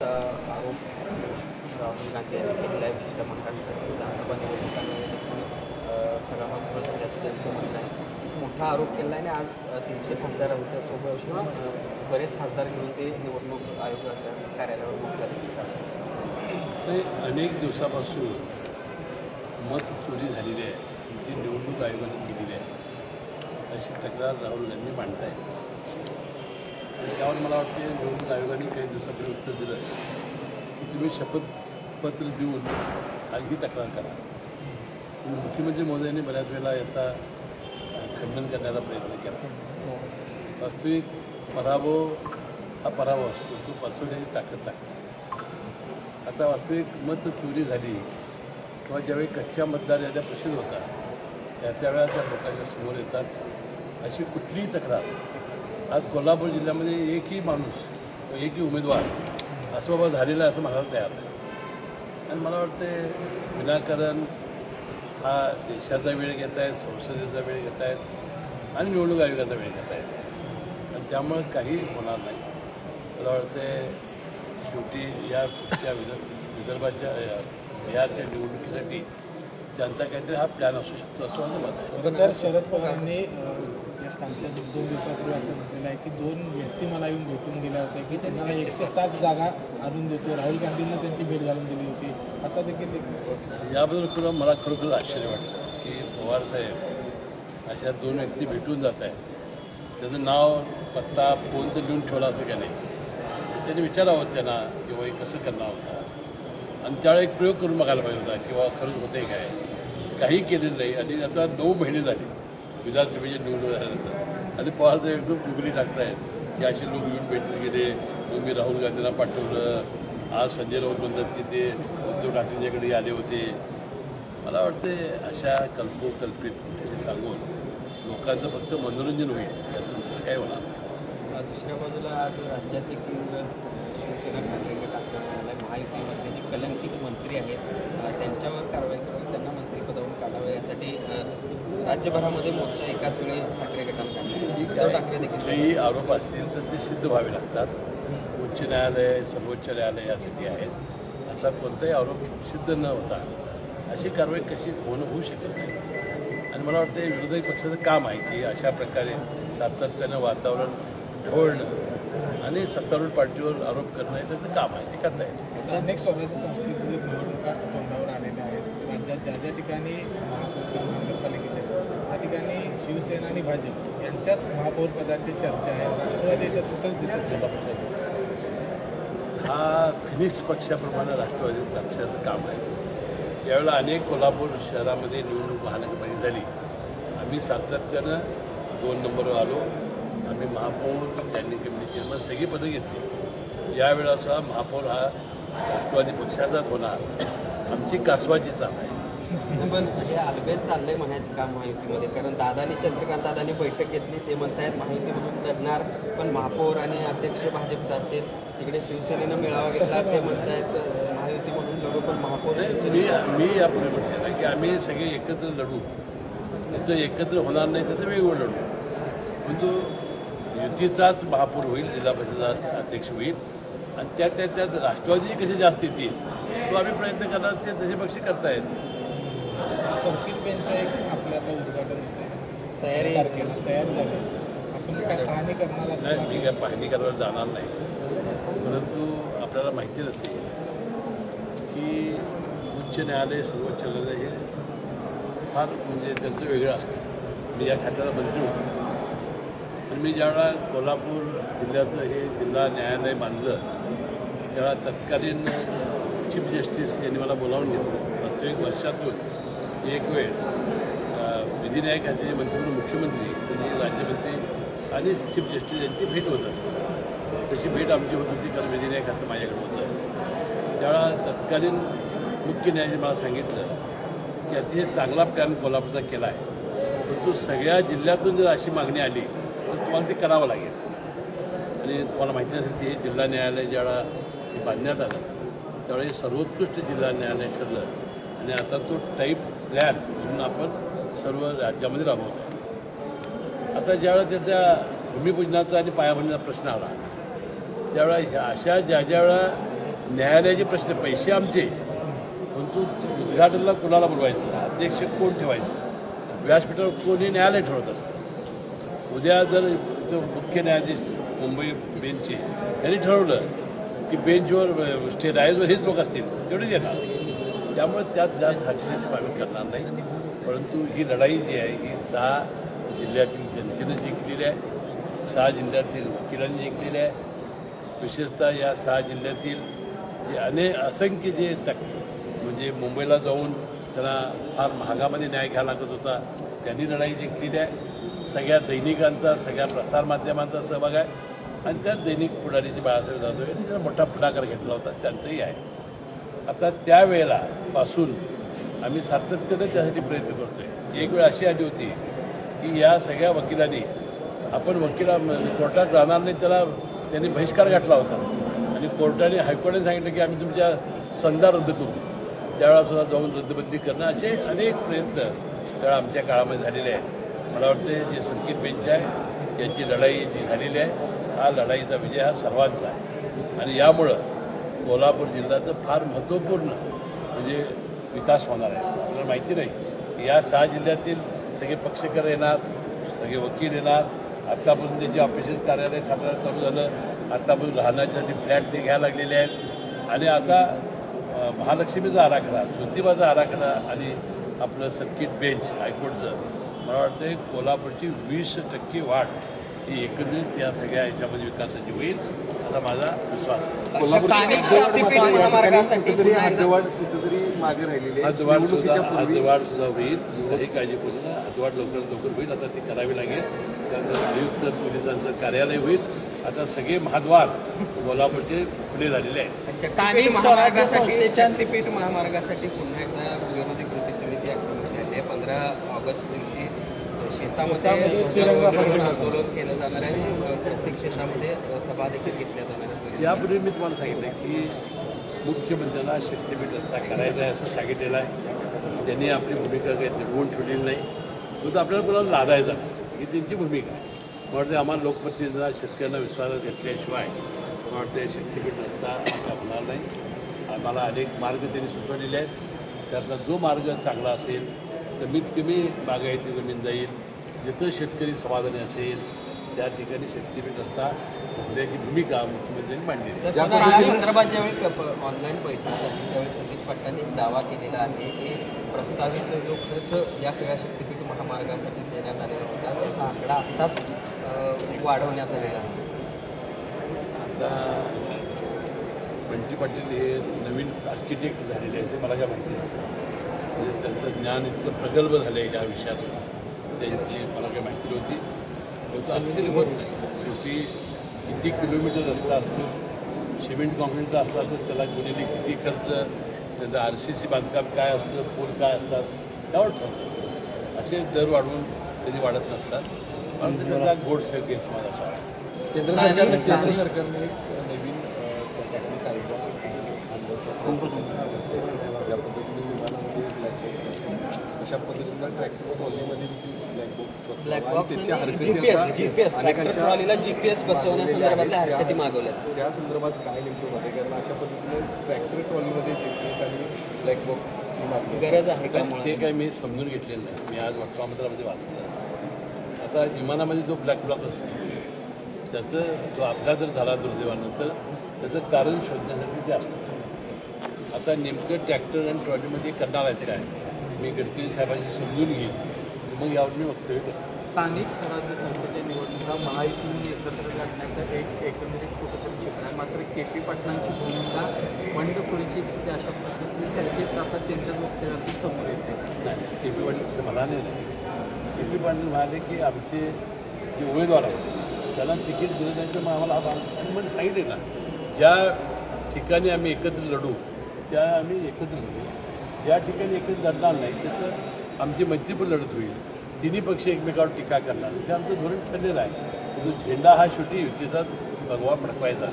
आरोप राहुल गांधी यांनी केलेला आहे विशेषतः महाराष्ट्र विधानसभा निवडणुकांमध्ये सगळा मत झाल्याचं त्यांचं म्हणणं आहे मोठा आरोप केला आहे आणि आज तीनशे खासदारांच्या सोबत असून बरेच खासदार घेऊन ते निवडणूक आयोगाच्या कार्यालयावर मोर्चा ते अनेक दिवसापासून मत चोरी झालेली आहे. ती निवडणूक आयोगाने केलेली आहे. अशी तक्रार राहुल गांधी मांडत आहे त्यावर मला वाटते निवडणूक आयोगाने काही दिवसापूर्वी उत्तर दिलं की तुम्ही शपथपत्र देऊन आज तक्रार करा. मुख्यमंत्री महोदयांनी बऱ्याच वेळेला याचा खंडन करण्याचा प्रयत्न केला. वास्तविक पराभव हा पराभव असतो. तो पचवण्याची ताकद लागते. आता वास्तविक मत चोरी झाली किंवा ज्यावेळी कच्च्या मतदार याद्या प्रसिद्ध होतात त्या त्यावेळेला त्या लोकांच्या समोर येतात अशी कुठलीही तक्रार आज कोल्हापूर जिल्ह्यामध्ये एकही माणूस एकही उमेदवार असं बाबा झालेलं आहे असं म्हणायला तयार नाही आणि मला वाटते विनाकारण हा देशाचा वेळ घेत आहेत संसदेचा वेळ घेत आहेत आणि निवडणूक आयोगाचा वेळ घेत आहेत आणि त्यामुळं काही होणार नाही. मला वाटते शेवटी या त्या विदर्भ विदर्भाच्या या निवडणुकीसाठी त्यांचा काहीतरी हा प्लॅन असू शकतो असं माझं मत आहे. शरद पवारांनी अ, आमच्या दोन दिवसापूर्वी असं म्हटलेलं आहे की दोन व्यक्ती मला येऊन भेटून दिल्या होत्या की त्यांना एकशे सात जागा आणून देतो राहुल गांधींना त्यांची भेट घालून दिली होती. असा देखील याबद्दल सुद्धा मला खरोखर आश्चर्य वाटलं की पवारसाहेब अशा दोन व्यक्ती भेटून जात आहेत. त्याचं नाव पत्ता फोन तर लिहून ठेवला असं का नाही? त्यांनी विचारावं त्यांना की बाई कसं करणार होता? आणि त्यावेळेला एक प्रयोग करून बघायला पाहिजे होता की बाबा खरंच होते काय? काही केलेलं नाही. आणि आता नऊ महिने झाले. विधानसभेची निवडणूक झाल्यानंतर. आणि पवारसाहेब एकदम गुगली टाकतायत की असे लोक येऊन भेटून गेले. मग मी राहुल गांधींना पाठवलं. आज संजय राऊत म्हणतात की ते उद्धव ठाकरेंच्याकडे आले होते. मला वाटते अशा कल्पोकल्पित गोष्टी सांगून लोकांचं फक्त मनोरंजन होईल. यातून काय होणार? दुसऱ्या बाजूला आज राज्यातील शिवसेना ठाकरे गट महायुतीमध्ये आहे जे कलंकित मंत्री आहेत. त्यांच्यावर कारवाई करावी त्यांना मंत्रिपदावरून काढावं यासाठी राज्यभरामध्ये मोर्चा एकाच वेळी ठाकरे. उद्धव ठाकरे देखील आरोप असतील तर ते सिद्ध व्हावे लागतात. उच्च न्यायालय सर्वोच्च न्यायालय यासाठी आहेत. असा कोणताही आरोप सिद्ध न होता अशी कारवाई कशी होणं होऊ शकत नाही. आणि मला वाटतं हे विरोधी पक्षाचं काम आहे की अशा प्रकारे सातत्यानं वातावरण ढवळणं आणि सत्तारूढ पार्टीवर आरोप करणं हे त्याचं काम आहे. ते करता येतं अनेक निवडणुका तोंडावर आलेल्या आहेत राज्यात ज्या ज्या ठिकाणी महापौर किंवा महानगरपालिकेचे आहेत, त्या ठिकाणी शिवसेना आणि भाजप यांच्याच महापौरपदाची चर्चा आहे. राष्ट्रवादी कुठंच दिसत नाही. हा फिनिक्स पक्षाप्रमाणे राष्ट्रवादी पक्षाचं काम आहे. यावेळेला अनेक कोल्हापूर शहरामध्ये निवडणूक महानगरपालिका झाली. आम्ही सातत्यानं दोन नंबरवर आलो. आम्ही महापौर स्टँडिंग कमिटी चेअरमन सगळी पदं घेतली. यावेळेचा महापौर हा राष्ट्रवादी पक्षाचाच होणार आमची कासवाची चाल आहे. पण हे अलबेल चाललंय म्हणायचं काम महायुतीमध्ये. कारण दादानी चंद्रकांत दादानी बैठक घेतली ते म्हणतायत महायुतीमधून लढणार पण महापौर आणि अध्यक्ष भाजपचा असेल तिकडे शिवसेनेनं मेळावा घेतला ते म्हणतायत अं, महायुतीमधून लढू पण महापौर शिवसेने मी यापुढे म्हटलं ना की आम्ही सगळे एकत्र लढू. तिथं एकत्र होणार नाही तर वेगवेगळं लढू. परंतु युतीचाच महापौर होईल जिल्हा परिषद अध्यक्ष होईल आणि त्या त्या त्यात राष्ट्रवादी कसे जास्त येतील तो आम्ही प्रयत्न करणार ते तसे पक्ष करतायत. सर्किट बेंचचं एक आपल्या आता उद्घाटन तयारी. तयार झाले. आपण काय पाहणी करणार नाही मी काय पाहणी करायला जाणार नाही. परंतु आपल्याला माहिती नसते. की उच्च न्यायालय सर्वोच्च न्यायालय हे फार म्हणजे त्यांचं वेगळं असतं. मी या खात्याला मंत्री होतो. आणि मी ज्यावेळा कोल्हापूर जिल्ह्याचं हे जिल्हा न्यायालय बांधलं त्यावेळा तत्कालीन चीफ जस्टिस यांनी मला बोलावून घेतलं. वास्तविक वर्षातून एक वेळ विधिनायक यांचे खात्याचे मंत्री म्हणून मुख्यमंत्री म्हणजे राज्यमंत्री आणि चीफ जस्टिस यांची भेट होत असते. तशी भेट आमची होत होती कारण विधिनायक आता माझ्याकडे होतं. त्यावेळा तत्कालीन मुख्य न्यायाधीश मला सांगितलं की अतिशय चांगला प्लॅन कोल्हापूरचा केला आहे. परंतु सगळ्या जिल्ह्यातून जर अशी मागणी आली तर तुम्हाला ते करावं लागेल. आणि तुम्हाला माहिती असेल की जिल्हा न्यायालय ज्यावेळा हे बांधण्यात आलं त्यावेळी सर्वोत्कृष्ट जिल्हा न्यायालय ठरलं आणि आता तो टाईप प्लॅन म्हणून आपण सर्व राज्यामध्ये राबवत आहे आता ज्यावेळेला त्याच्या भूमिपूजनाचा आणि पायाभरणीचा प्रश्न आला त्यावेळा ह्या अशा ज्या ज्या वेळा न्यायालयाचे प्रश्न पैसे आमचे परंतु उद्घाटनला कोणाला बोलवायचं? अध्यक्ष कोण ठेवायचं? व्यासपीठावर कोणी न्यायालय ठरवत असतं? उद्या जर मुख्य न्यायाधीश मुंबई बेंचचे यांनी ठरवलं की बेंचवर स्टे राईजवर हेच लोक असतील तेवढेच येणार. त्यामुळे त्यात जास्त हस्तक्षेप आम्ही करणार नाही. परंतु ही लढाई जी आहे ही सहा जिल्ह्यातील जनतेनं जिंकलेली आहे. सहा जिल्ह्यातील वकिलांनी जिंकलेली आहे. विशेषतः या सहा जिल्ह्यातील जे अनेक असंख्य जे तक म्हणजे मुंबईला जाऊन त्यांना फार महागामध्ये न्याय घ्यावा लागत होता त्यांनी लढाई जिंकलेली आहे. सगळ्या दैनिकांचा सगळ्या प्रसारमाध्यमांचा सहभाग आहे. आणि त्यात दैनिक पुढारी जे बाळासाहेब जाधव यांनी जरा मोठा पुढाकार घेतला होता त्यांचंही आहे. आता त्यावेळेला पासून आम्ही सातत्यानं त्यासाठी प्रयत्न करतोय. एक वेळ अशी आली होती की या सगळ्या वकिलांनी आपण वकिला कोर्टात जाणार नाही त्याला त्यांनी बहिष्कार घातला होता. आणि कोर्टाने हायकोर्टाने सांगितलं की आम्ही तुमच्या संधा रद्द करू. त्यावेळेला सुद्धा जाऊन रद्दबंदी करणं असे अनेक प्रयत्न त्यावेळा आमच्या काळामध्ये झालेले आहेत. मला वाटते जे संकेत बेंच आहे याची लढाई जी झालेली आहे हा लढाईचा विजय हा सर्वांचा आहे. आणि यामुळं कोल्हापूर जिल्ह्याचं फार महत्त्वपूर्ण म्हणजे विकास होणार आहे. आपल्याला माहिती नाही. की या सहा जिल्ह्यातील सगळे पक्षकार येणार सगळे वकील येणार. आत्तापासून त्यांची ऑफिसेस कार्यालय थांबवायला चालू झालं आत्तापासून राहण्यासाठी फ्लॅट ते घ्यायला लागलेले आहेत. आणि आता महालक्ष्मीचा आराखडा ज्योतिबाचा आराखडा आणि आपलं सर्किट बेंच हायकोर्टचं मला वाटतं कोल्हापूरची वीस टक्के वाढ ही एकंदरीत या सगळ्या याच्यामध्ये विकासाची होईल असा माझा विश्वास हद्दवाढ कुठेतरी मागे राहिलेली आहे हद्दवाढ सुद्धा हद्दवाढ सुद्धा होईल काही काळजी करू नका. हद्दवाढ लवकरात लवकर होईल आता ती करावी लागेल. त्यानंतर संयुक्त पोलिसांचं कार्यालय होईल. आता सगळे महाद्वार कोल्हापूरचे खुले झालेले आहेत. स्थानिक महामार्गासाठी शक्तीपीठ महामार्गासाठी पुन्हा एकदा विरोधी कृती समिती आहे पंधरा ऑगस्ट दिवशी फडकवण्यात आंदोलन केलं जाणार आहे प्रत्येक शेतामध्ये सभा देखील घेतल्या जाणार आहेत. यापूर्वी मी तुम्हाला सांगितलं की मुख्यमंत्र्यांना शक्तीपीठ रस्ता करायचा आहे असं सांगितलेलं आहे. त्यांनी आपली भूमिका काही निभवून ठेवलेली नाही तो तर आपल्याला कोणाला लादायचा ही त्यांची भूमिका आहे. मला वाटतं आम्हाला लोकप्रतिनिधींना शेतकऱ्यांना विश्वासात घेतल्याशिवाय मला वाटतं शक्तीपीठ रस्ता होणार नाही. आम्हाला अनेक मार्ग त्यांनी सुचवलेले आहेत. त्यातला जो मार्ग चांगला असेल कमीत कमी बागायती जमीन जाईल. जिथं शेतकरी समाधानी असेल त्या ठिकाणी शक्तीपीठ रस्ता होण्याची भूमिका मुख्यमंत्र्यांनी या संदर्भात ज्यावेळी ऑनलाईन बैठक झाली त्यावेळी सतीश पाटलांनी एक दावा केलेला आहे की प्रस्तावित जो खर्च या सगळ्या शक्तीपीठ महामार्गासाठी देण्यात आलेला होता त्याचा आकडा आत्ताच वाढवण्यात आलेला आहे. आता बंटी पाटील हे नवीन आर्किटेक्ट झालेले आहेत ते मला काय माहिती नव्हतं म्हणजे त्यांचं ज्ञान इतकं प्रगल्भ झालं आहे या विषयातून. त्यांची मला काही माहिती नव्हती. परंतु असं कधी होत नाही. शेवटी किती किलोमीटर रस्ता असतो सिमेंट कॉन्क्रीटचा असला तर त्याला गुन्हेली किती खर्च त्याचं आर सी सी बांधकाम काय असतं पूल काय असतात त्यावर ठरत असतं. असे दर वाढवून कधी वाढत नसतात. परंतु त्याचा गोड केस माझा असा आहे. केंद्र सरकारने केंद्र सरकारने एक नवीन ज्या पद्धतीने विमानामध्ये बॉक्स अशा पद्धतीनं ट्रॅक्टर ट्रॉलीमध्ये black box GPS GPS tractor ट्रॉलीला GPS बसवण्यासंदर्भातल्या त्या हरकती आहेत. मागवल्यात. त्या संदर्भात काय नेमकं होते कारण अशा पद्धतीने ट्रॅक्टर ट्रॉलीमध्ये जीपीएस आणि ब्लॅक बॉक्सची मागणी गरज आहे का ते? काही मी समजून घेतलेलं नाही. मी आज वर्तमानपत्रामध्ये वाचलं आता विमानामध्ये जो ब्लॅक ब्लॉक असतो त्याचं जो अपघात जर झाला दुर्दैवानंतर त्याचं कारण शोधण्यासाठी ते असतं. आता नेमकं ट्रॅक्टर आणि ट्रॉलीमध्ये करणार आहेत काय? मी गडकरी साहेबांशी समजून घेईन. मग यावर मी वक्तव्य स्थानिक स्वराज्य संस्थेच्या निवडणुका महायुतीने एकत्र लढण्याचं एक एकंदरीत कुठंतरी चित्र आहे. मात्र के पी पाटलांची भूमिका बंडखोरीची दिसते अशा पद्धतीने संकेत आता त्यांच्या वक्तव्यातून समोर येते. नाही के पी पाटील तसं म्हणाले नाही के पी पाटील म्हणाले की आमचे जे उमेदवार आहेत त्याला तिकीट दिलं नाही तर मग आम्हाला हा भाग आणि मग सांगितले ना ज्या ठिकाणी आम्ही एकत्र लढू त्या आम्ही एकत्र लढू. ज्या ठिकाणी एकत्र लढणार नाही तिथं आमची मैत्रीपूर्ण लढत होईल. तिन्ही पक्ष एकमेकावर टीका करणार. ते आमचं धोरण ठरलेलं आहे. तो झेंडा हा शेवटी युतीचा भगवा फडकवायचा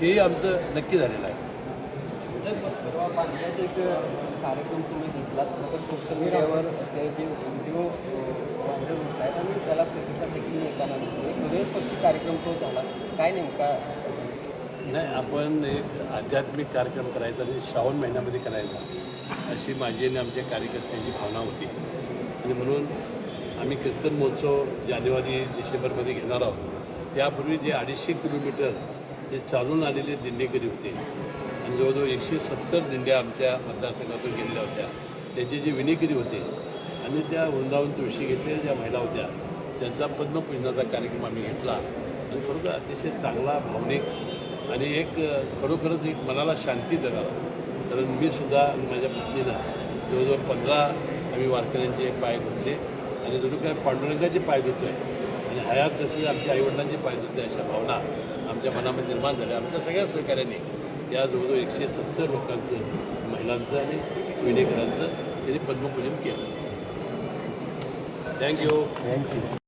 हेही आमचं नक्की झालेलं आहे. कार्यक्रम तुम्ही घेतलात. तर सोशल मीडियावर त्याचे व्हिडिओ व्हायरल होत आहेत आणि त्याला प्रतिसाद देखील मिळताना सुरेश पक्षी कार्यक्रम तो झाला. काय नेमका? नाही आपण एक आध्यात्मिक कार्यक्रम करायचा आणि श्रावण महिन्यामध्ये करायचा. अशी माझी आणि आमच्या कार्यकर्त्यांची भावना होती. आणि म्हणून आम्ही कीर्तन महोत्सव जानेवारी डिसेंबरमध्ये घेणार आहोत. त्यापूर्वी जे अडीचशे किलोमीटर जे चालून आलेले दिंडेकरी होते आणि जवळजवळ एकशे सत्तर दिंड्या आमच्या मतदारसंघातून गेलेल्या होत्या. त्यांचे जे विनेकरी होते आणि त्या वृंदावन तुळशी घेतलेल्या ज्या महिला होत्या त्यांचा पद्मपूजनाचा कार्यक्रम आम्ही घेतला. आणि खरोखर अतिशय चांगला भावनिक आणि एक खरोखरच एक मनाला शांती देणारा कारण मी सुद्धा आणि माझ्या पत्नीनं जवळजवळ पंधरा आम्ही वारकऱ्यांचे पाय धुतले. आणि जणू काय पांडुरंगाचे पाय धुतले. आणि हयात तसेच आमच्या आईवडिलांचे पाय धुतले अशा भावना आमच्या मनामध्ये निर्माण झाल्या. आमच्या सगळ्या सहकार्याने या जवळजवळ एकशे सत्तर लोकांचं महिलांचं आणि विनेकरांचं त्यांनी पद्मपूजन केलं. Thank you thank you